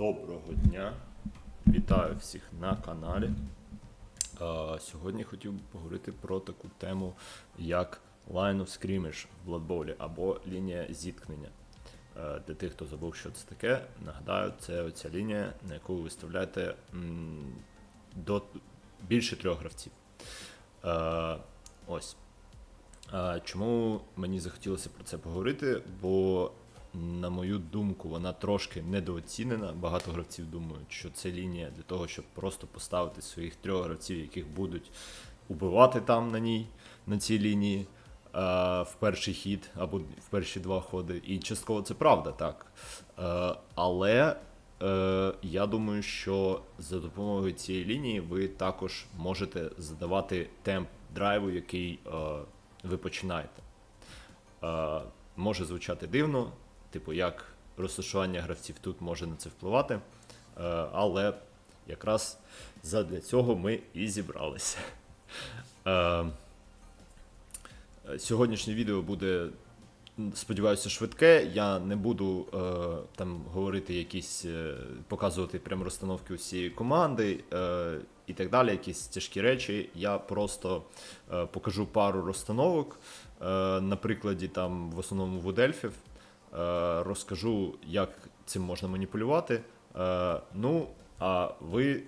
Доброго дня! Вітаю всіх на каналі. Сьогодні хотів би поговорити про таку тему, як Line of Scrimmage в Blood або лінія зіткнення. Для тих, хто забув, що це таке, нагадаю, це оця лінія, на яку ви виставляєте до більше трьох гравців. Ось. Чому мені захотілося про це поговорити? Бо, на мою думку, вона трошки недооцінена. Багато гравців думають, що це лінія для того, щоб просто поставити своїх трьох гравців, яких будуть убивати там на ній, на цій лінії. а, В перший хід або в перші два ходи. І частково це правда, так. Е, Але е, я думаю, що за допомогою цієї лінії ви також можете задавати темп драйву, який е, ви починаєте. Е, може звучати дивно, типу, як розташування гравців тут може на це впливати. Е, але якраз задля цього ми і зібралися. Е, Сьогоднішнє відео буде, сподіваюся, швидке. Я не буду е, там говорити якісь, е, показувати прям розстановки усієї команди е, і так далі, якісь тяжкі речі. Я просто е, покажу пару розстановок е, на прикладі там в основному вудельфів. Е, розкажу, як цим можна маніпулювати. Е, ну, а ви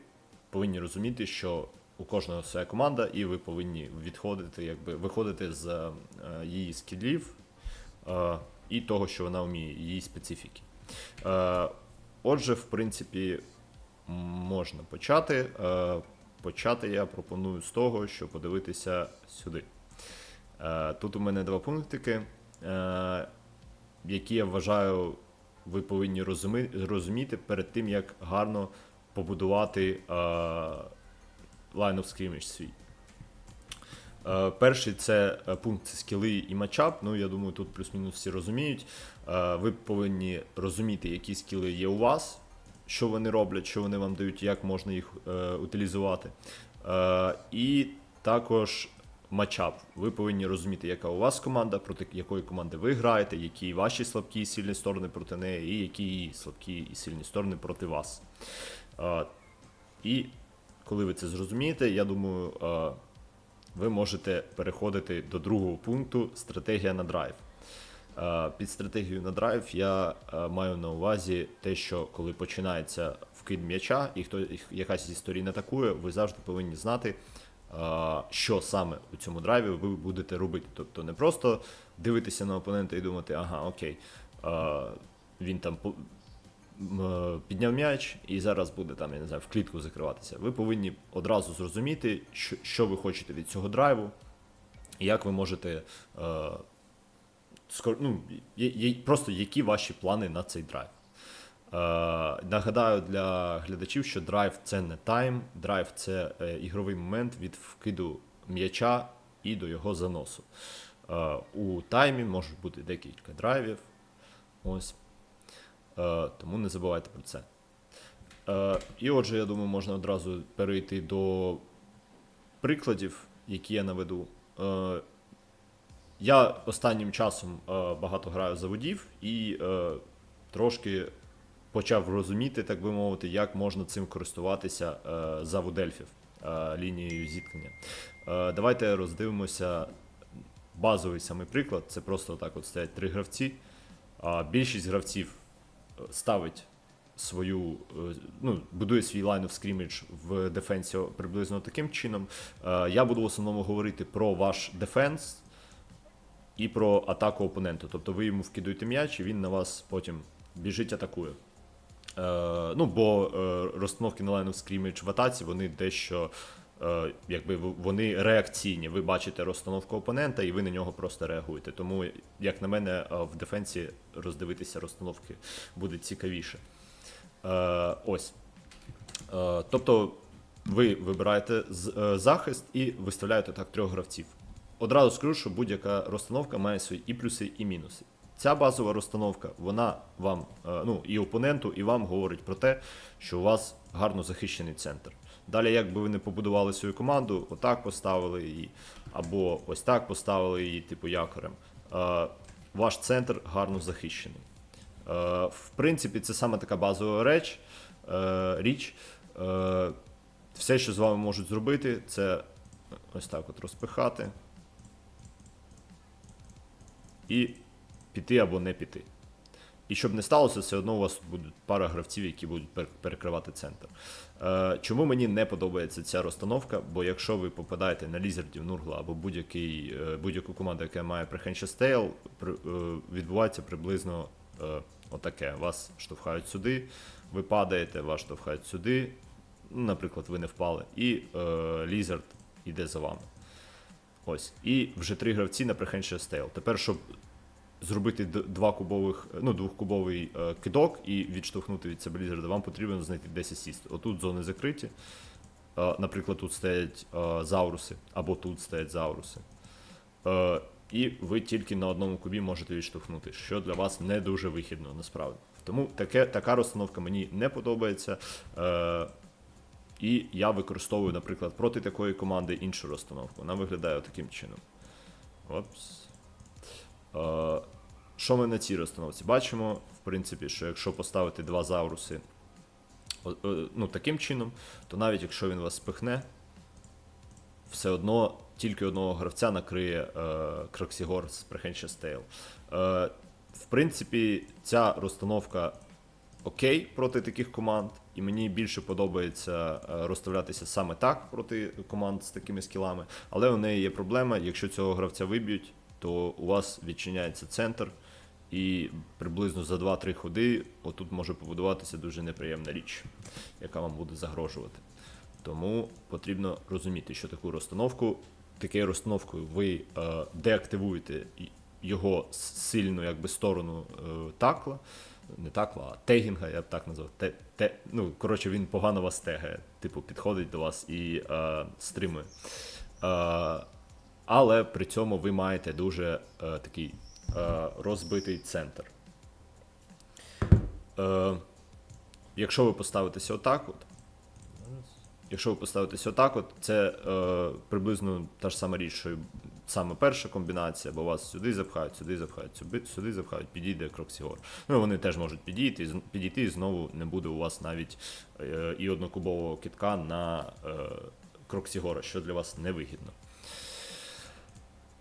повинні розуміти, що у кожного своя команда, і ви повинні відходити, якби виходити з е, її скілів е, і того, що вона вміє, її специфіки. Отже, в принципі, можна почати. Почати я пропоную з того, що подивитися сюди. Тут у мене два пунктики, які я вважаю, ви повинні розуми- розуміти перед тим, як гарно побудувати е, line of scrimmage свій. Е, перший це е, пункт це скіли і матчап. Ну, я думаю, тут плюс-мінус всі розуміють. Е, ви повинні розуміти, які скіли є у вас, що вони роблять, що вони вам дають, як можна їх е, утилізувати. Е, і також матчап. Ви повинні розуміти, яка у вас команда, проти якої команди ви граєте, які ваші слабкі і сильні сторони проти неї, і які її слабкі і сильні сторони проти вас. І коли ви це зрозумієте, я думаю, ви можете переходити до другого пункту стратегія на драйв. Під стратегією на драйв я маю на увазі те, що коли починається вкид м'яча і хто якась зі сторін атакує, ви завжди повинні знати, що саме у цьому драйві ви будете робити. Тобто не просто дивитися на опонента і думати, ага, окей, він там підняв м'яч і зараз буде там, я не знаю, в клітку закриватися. Ви повинні одразу зрозуміти, що, ви хочете від цього драйву, і як ви можете. Ну, просто які ваші плани на цей драйв. Е, нагадаю для глядачів, що драйв це не тайм, драйв це е, ігровий момент від вкиду м'яча і до його заносу. Е, у таймі може бути декілька драйвів. Ось. Тому не забувайте про це. І отже, я думаю, можна одразу перейти до прикладів, які я наведу. Я останнім часом багато граю за водів і трошки почав розуміти, так би мовити, як можна цим користуватися е, за водельфів е, лінією зіткнення. Е, давайте роздивимося базовий самий приклад. Це просто так от стоять три гравці. Більшість гравців ставить свою, ну, будує свій line of scrimmage в дефенсі приблизно таким чином. Я буду в основному говорити про ваш дефенс і про атаку опоненту. Тобто ви йому вкидуєте м'яч, і він на вас потім біжить, атакує. Е, ну, бо е, розстановки на line of scrimmage в атаці, вони дещо. е, Якби вони реакційні. Ви бачите розстановку опонента, і ви на нього просто реагуєте. Тому, як на мене, в дефенсі роздивитися розстановки буде цікавіше. Ось. Тобто ви вибираєте захист і виставляєте так трьох гравців. Одразу скажу, що будь-яка розстановка має свої і плюси, і мінуси. Ця базова розстановка, вона вам, е, ну і опоненту, і вам говорить про те, що у вас гарно захищений центр. Далі, як би ви не побудували свою команду, отак поставили її, або ось так поставили її, типу якорем. е, Ваш центр гарно захищений. Е, в принципі, це саме така базова реч, річ. Все, що з вами можуть зробити, це ось так от розпихати і піти або не піти. І щоб не сталося, все одно у вас будуть пара гравців, які будуть перекривати центр. Е, чому мені не подобається ця розстановка? Бо якщо ви попадаєте на лізардів, Нургла або будь-який, е, будь-яку команду, яка має прихенче стейл, е, відбувається приблизно отаке. Вас штовхають сюди, ви падаєте, вас штовхають сюди. Ну, Наприклад, ви не впали, і лізард іде за вами. Ось. І вже три гравці на прихенче стейл. Тепер, щоб зробити два кубових, ну, двохкубовий е, кидок і відштовхнути від себе лізерда, вам потрібно знайти 10 асіст. Отут зони закриті. Е, наприклад, тут стоять е, зауруси, або тут стоять зауруси. Е, і ви тільки на одному кубі можете відштовхнути, що для вас не дуже вигідно насправді. Тому таке, така розстановка мені не подобається. Е, і я використовую, наприклад, проти такої команди іншу розстановку. Вона виглядає таким чином. Опс. Е, що ми на цій розстановці бачимо? В принципі, що якщо поставити два зауруси е, ну, таким чином, то навіть якщо він вас спихне, все одно тільки одного гравця накриє е, Кроксігор з Прехенча Стейл. Е, в принципі, ця розстановка окей проти таких команд, і мені більше подобається е, розставлятися саме так проти команд з такими скілами. Але у неї є проблема, якщо цього гравця виб'ють, то у вас відчиняється центр, і приблизно за 2-3 ходи отут може побудуватися дуже неприємна річ, яка вам буде загрожувати. Тому потрібно розуміти, що таку розстановку, такою розстановкою ви е, деактивуєте його сильну якби, сторону е, такла, не такла, а тегінга, я б так назвав. Те, те, ну, коротше, він погано вас тегає, типу, підходить до вас і е, стримує. Е, але при цьому ви маєте дуже е, такий розбитий центр. Е, якщо ви поставитеся отак, от, якщо ви поставитеся отак, от, це е, приблизно та ж сама річ, що й саме перша комбінація, бо вас сюди запхають, сюди запхають, сюди, запхають, підійде Кроксігор. Ну, вони теж можуть підійти, і підійти, і знову не буде у вас навіть е, і однокубового кітка на е, Кроксігора, що для вас невигідно.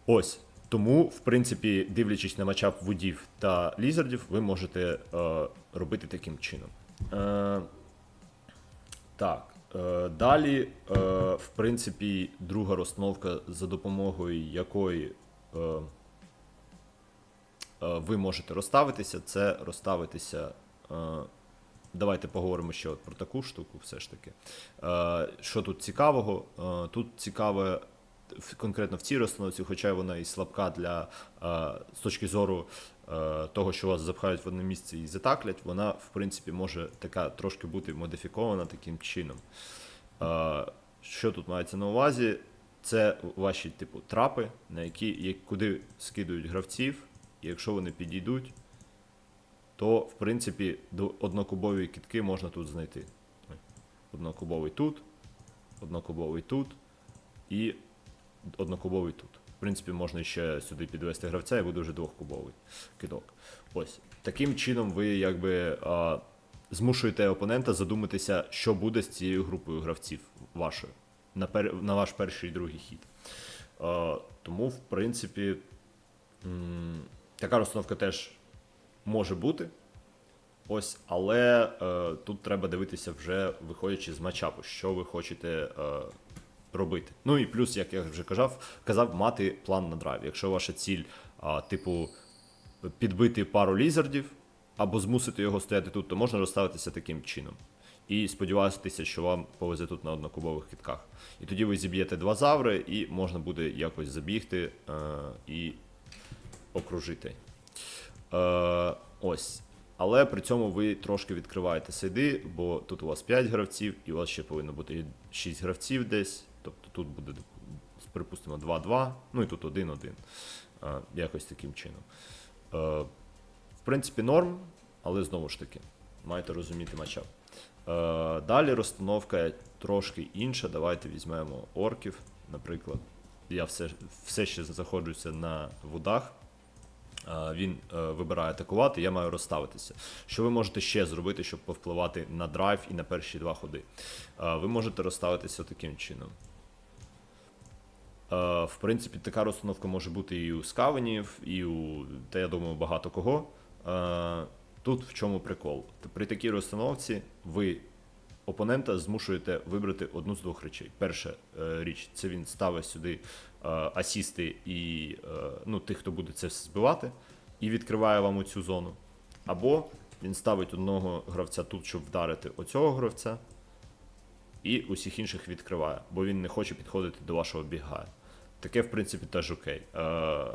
Ось. Тому, в принципі, дивлячись на матчап вудів та лізардів, ви можете е, робити таким чином. Е, так. Е, далі, е, в принципі, друга розстановка, за допомогою якої е, е, ви можете розставитися, це розставитися. Е, давайте поговоримо ще от про таку штуку, все ж таки. Е, що тут цікавого? Е, тут цікаве конкретно в цій розстановці, хоча вона і слабка для е, з точки зору е, того, що вас запхають в одне місце і затаклять, вона в принципі може така трошки бути модифікована таким чином. Е, що тут мається на увазі? Це ваші типу трапи, на які куди скидують гравців, і якщо вони підійдуть, то в принципі однокубові кітки можна тут знайти. Однокубовий тут, однокубовий тут і однокубовий тут. В принципі, можна ще сюди підвести гравця і буде вже двохкубовий кидок. Ось. Таким чином ви якби а, змушуєте опонента задуматися, що буде з цією групою гравців вашою на, пер, на ваш перший і другий хід. А, тому, в принципі, м, така розстановка теж може бути. Ось, але е, тут треба дивитися вже виходячи з матчапу, що ви хочете е, робити. Ну і плюс, як я вже казав, казав, мати план на драйв. Якщо ваша ціль, а, типу, підбити пару лізардів або змусити його стояти тут, то можна розставитися таким чином. І сподіватися, що вам повезе тут на однокубових кітках. І тоді ви зіб'єте два заври, і можна буде якось забігти е, і окружити. Е, ось. Але при цьому ви трошки відкриваєте сайди, бо тут у вас 5 гравців, і у вас ще повинно бути 6 гравців десь. Тобто тут буде, припустимо, 2-2, ну і тут 1-1. Е, якось таким чином. Е, в принципі, норм, але знову ж таки, маєте розуміти матчап. Е, далі розстановка трошки інша. Давайте візьмемо орків, наприклад. Я все, все ще заходжуся на вудах. Він вибирає атакувати, я маю розставитися. Що ви можете ще зробити, щоб повпливати на драйв і на перші два ходи? Ви можете розставитися таким чином. Е, В принципі, така розстановка може бути і у скавенів, і у, та я думаю, багато кого. Е, Тут в чому прикол? При такій розстановці ви опонента змушуєте вибрати одну з двох речей. Перша е, річ це він ставить сюди асісти і ну, тих, хто буде це все збивати, і відкриває вам оцю зону. Або він ставить одного гравця тут, щоб вдарити оцього гравця, і усіх інших відкриває, бо він не хоче підходити до вашого бігая. Таке, в принципі, теж окей. Е,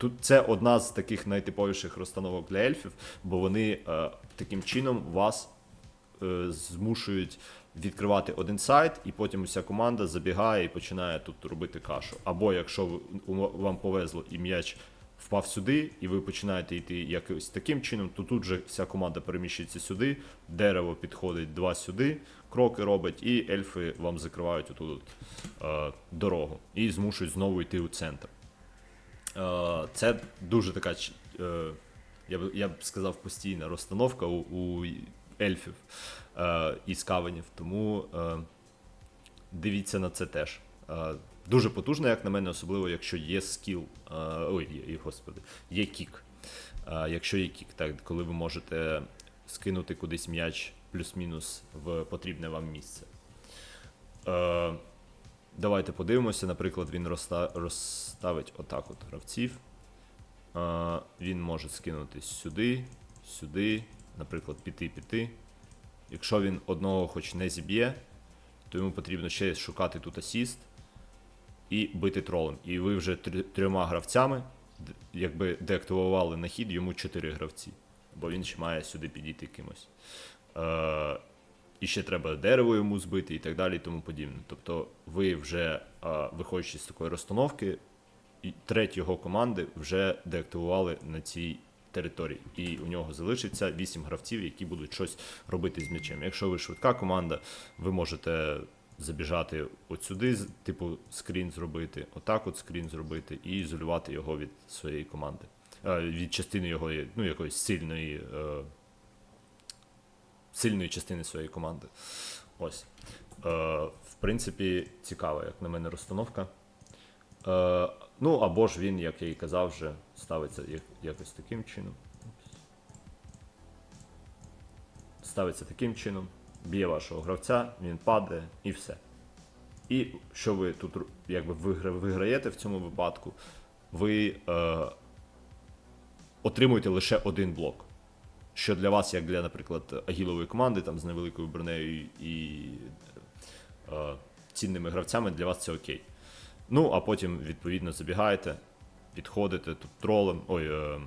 Тут це одна з таких найтиповіших розстановок для ельфів, бо вони е, таким чином вас е, змушують відкривати один сайт, і потім уся команда забігає і починає тут робити кашу. Або якщо вам повезло і м'яч впав сюди, і ви починаєте йти якось таким чином, то тут же вся команда переміщується сюди, дерево підходить два сюди, кроки робить, і ельфи вам закривають отут е, дорогу і змушують знову йти у центр. Е, Це дуже така, е, я б, я б сказав, постійна розстановка у, у ельфів е, і скавенів. Тому е, дивіться на це теж. Е, Дуже потужно, як на мене, особливо якщо є скіл. е, Ой, є, господи, є кік. Е, Якщо є кік, так, коли ви можете скинути кудись м'яч плюс-мінус в потрібне вам місце. Е, Давайте подивимося. Наприклад, він розставить отак от гравців. Він може скинути сюди, сюди, наприклад, піти, піти. Якщо він одного хоч не зіб'є, то йому потрібно ще шукати тут асіст і бити тролем. І ви вже трьома гравцями, якби деактивували на хід йому чотири гравці, бо він ще має сюди підійти кимось. Е, і ще треба дерево йому збити і так далі, і тому подібне. Тобто, ви вже, е, виходячи з такої розстановки, і треть його команди вже деактивували на цій території. І у нього залишиться 8 гравців, які будуть щось робити з м'ячем. Якщо ви швидка команда, ви можете забіжати от сюди, типу скрін зробити, отак от скрін зробити і ізолювати його від своєї команди. Е, Від частини його ну, якоїсь сильної, е, сильної частини своєї команди. Ось. Е, В принципі, цікава, як на мене, розстановка. Ну, або ж він, як я і казав, вже ставиться якось таким чином. Ставиться таким чином, б'є вашого гравця, він падає і все. І що ви тут якби вигра- виграєте в цьому випадку, ви е, отримуєте лише один блок. Що для вас, як для, наприклад, агілової команди, там з невеликою бронею і е, цінними гравцями, для вас це окей. Ну, а потім, відповідно, забігаєте, підходите тут тролем, ой, е,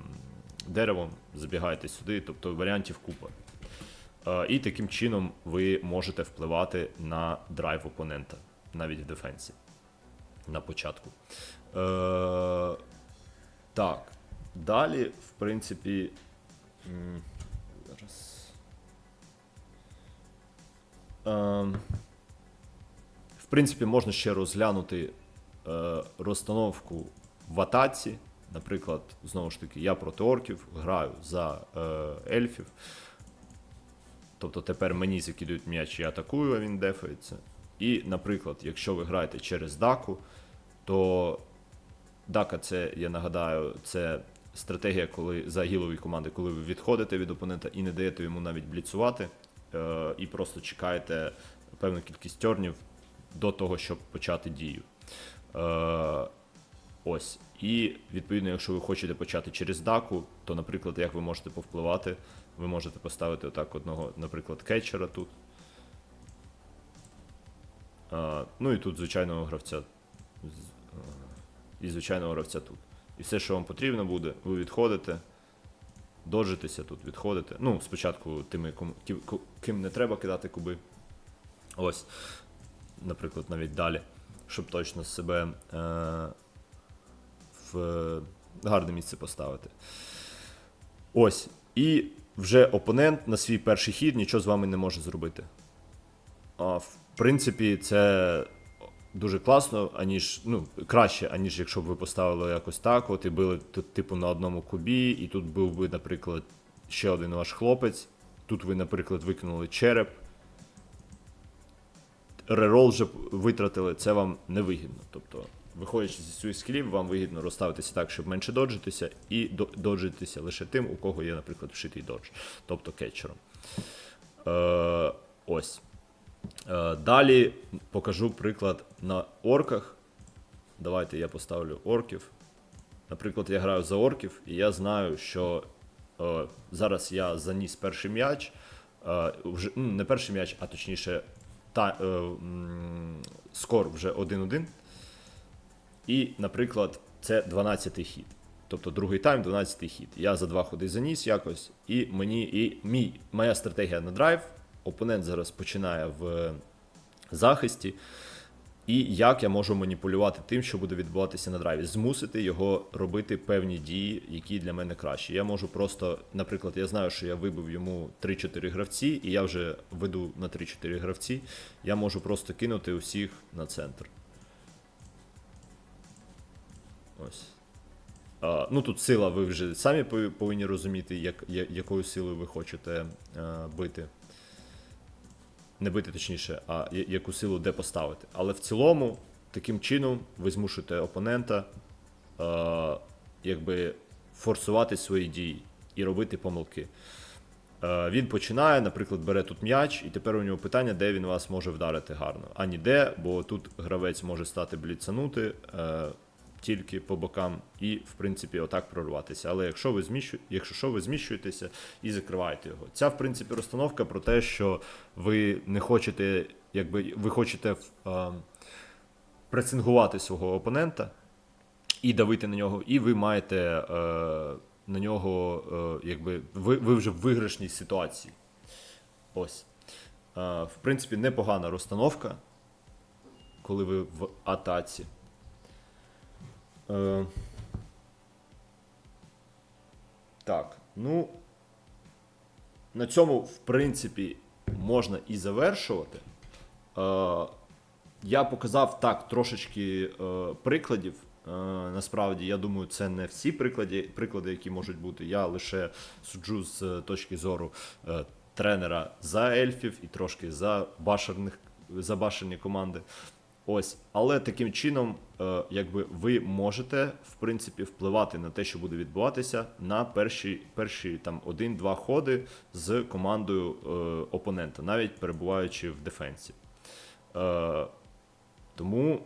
деревом, забігаєте сюди, тобто варіантів купа. Е, і таким чином ви можете впливати на драйв опонента, навіть в дефенсі. На початку. Е, так. Далі, в принципі. Зараз. Ем, в принципі, можна ще розглянути е, розстановку в атаці. Наприклад, знову ж таки, я проти орків граю за е, ельфів. Тобто тепер мені закидують м'яч, я атакую, а він дефається. І, наприклад, якщо ви граєте через даку, то дака це, я нагадаю, це стратегія, коли за гілові команди, коли ви відходите від опонента і не даєте йому навіть бліцувати, е, і просто чекаєте певну кількість тернів до того, щоб почати дію. Е, ось. І відповідно, якщо ви хочете почати через даку, то, наприклад, як ви можете повпливати, ви можете поставити отак одного, наприклад, кетчера тут. Е, ну і тут звичайного гравця. І звичайного гравця тут. І все, що вам потрібно буде, ви відходите, доджитеся тут, відходите. Ну, спочатку тими, ким не треба кидати куби. Ось, наприклад, навіть далі, щоб точно себе е, в гарне місце поставити. Ось. І вже опонент на свій перший хід нічого з вами не може зробити. А, в принципі, це дуже класно, аніж ну, краще, аніж якщо б ви поставили якось так, от і били тут, типу, на одному кубі, і тут був би, наприклад, ще один ваш хлопець. Тут ви, наприклад, викинули череп. Рерол вже витратили, це вам невигідно. Тобто, виходячи зі своїх скілів, вам вигідно розставитися так, щоб менше доджитися, і до- доджитися лише тим, у кого є, наприклад, вшитий додж, тобто кетчером. Е, ось. Е, далі покажу приклад на орках. Давайте я поставлю орків. Наприклад, я граю за орків, і я знаю, що е, зараз я заніс перший м'яч. Е, вже, не перший м'яч, а точніше, та, е, м, скор вже 1-1. І, наприклад, це 12-й хід. Тобто другий тайм, 12-й хід. Я за два ходи заніс якось, і мені, і мій, моя стратегія на драйв. Опонент зараз починає в захисті. І як я можу маніпулювати тим, що буде відбуватися на драйві, змусити його робити певні дії, які для мене кращі. Я можу просто, наприклад, я знаю, що я вибив йому 3-4 гравці, і я вже веду на 3-4 гравці. Я можу просто кинути усіх на центр. Ось. А, ну тут сила, ви вже самі повинні розуміти, як, якою силою ви хочете е, бити. Не бити точніше, а яку силу де поставити. Але в цілому, таким чином, ви змушуєте опонента е, якби форсувати свої дії і робити помилки. Е, він починає, наприклад, бере тут м'яч, і тепер у нього питання, де він вас може вдарити гарно. А ніде, бо тут гравець може стати бліцанути тільки по бокам і, в принципі, отак прорватися. Але якщо ви зміщу... якщо що, ви зміщуєтеся і закриваєте його. Ця, в принципі, розстановка про те, що ви не хочете, якби ви хочете е, пресингувати свого опонента і давити на нього, і ви маєте е, на нього, е, якби ви, ви вже в виграшній ситуації. Ось. Е, в принципі, непогана розстановка, коли ви в атаці. Е, так, ну. На цьому, в принципі, можна і завершувати. Е, я показав так трошечки е, прикладів. Е, насправді, я думаю, це не всі приклади, приклади, які можуть бути. Я лише суджу з е, точки зору е, тренера за ельфів і трошки за башерних, за башерні команди. Ось, але таким чином, е, якби ви можете в принципі впливати на те, що буде відбуватися на перші, перші там один-два ходи з командою е, опонента, навіть перебуваючи в дефенсі. Е, тому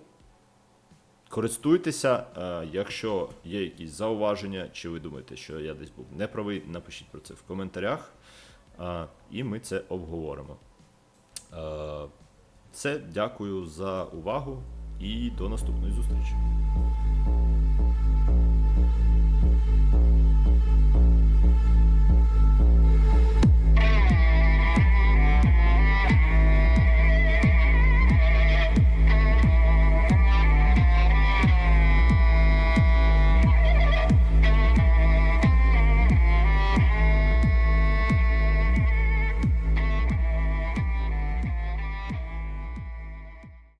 користуйтеся, е, якщо є якісь зауваження, чи ви думаєте, що я десь був неправий, напишіть про це в коментарях, е, і ми це обговоримо. Е, все, дякую за увагу і до наступної зустрічі.